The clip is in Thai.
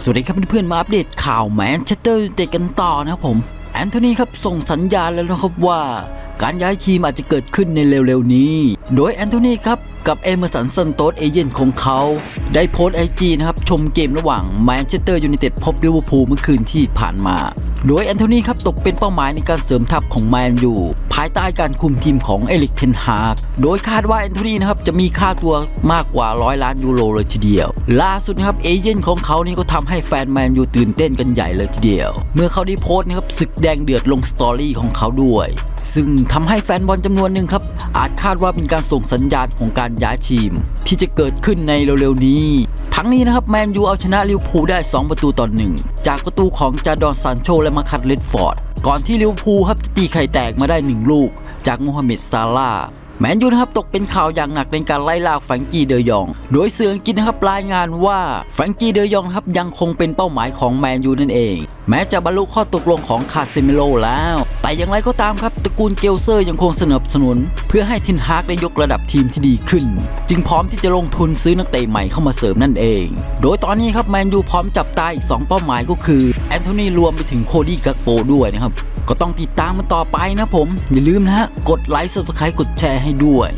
สวัสดีครับเพื่อนๆมาอัปเดตข่าวแมนเชสเตอร์ยูไนเต็ดกันต่อนะครับผม แอนโทนีครับส่งสัญญาณแล้วนะครับว่า การย้ายทีมอาจจะเกิดขึ้นในเร็วๆนี้ โดยแอนโทนีครับกับเอเมอร์สันซันโตสเอเย่นของเขา ได้โพสต์ไอจีนะครับ ชมเกมระหว่างแมนเชสเตอร์ยูไนเต็ดพบลิเวอร์พูลเมื่อคืนที่ผ่านมา โดยแอนโทนีครับตกเป็นเป้าหมายในการเสริมทัพของแมนยูภายใต้การคุมทีมของเอลิกเทนฮากโดยคาดว่าแอนโทนีนะครับจะมีค่าตัวมากกว่าร้อยล้านยูโรเลยทีเดียว ล่าสุดนะครับเอเย่นของเขานี่ก็ทำให้แฟนแมนยูตื่นเต้นกันใหญ่เลยทีเดียว เมื่อเขาได้โพสต์นะครับศึกแดงเดือดลงสตอรี่ของเขาด้วย ซึ่งทำให้แฟนบอลจำนวนหนึ่งครับอาจคาดว่าเป็นการส่งสัญญาณของการย้ายทีม ที่จะเกิดขึ้นในเร็วๆนี้ทั้งนี้นะครับแมนยูเอาชนะลิเวอร์พูลได้ 2 ประตูต่อหนึ่งจากประตูของจาดอนซานโชและมาคัตเลดฟอร์ด ก่อนที่ลิเวอร์พูลครับจะตีไข่แตกมาได้ 1 ลูกจากโมฮัมเหม็ดซาลา แมนยูนะครับตกเป็นข่าวอย่างหนักในการไล่ล่าแฟรงกี้เดยอง โดยสื่องกฤษนะครับรายงานว่าแฟรงกี้เดยองครับยังคงเป็นเป้าหมายของแมนยูนั่นเอง แม้จะบรรลุข้อตกลงของคาเซมิโลแล้ว แต่อย่างไรก็ตามครับตระกูลเกลเซอร์ยังคงสนับสนุน เพื่อให้ทินฮากได้ยกระดับทีมที่ดีขึ้น จึงพร้อมที่จะลงทุนซื้อนักเตะใหม่เข้ามาเสริมนั่นเอง โดยตอนนี้ครับแมนยูพร้อมจับตาอีก2เป้าหมายก็คือแอนโทนีรวมไปถึงโคดี้กักโปด้วยนะครับ ก็ต้องติดตามมันต่อไปนะผม อย่าลืมนะฮะ กดไลค์ subscribe กดแชร์ให้ด้วย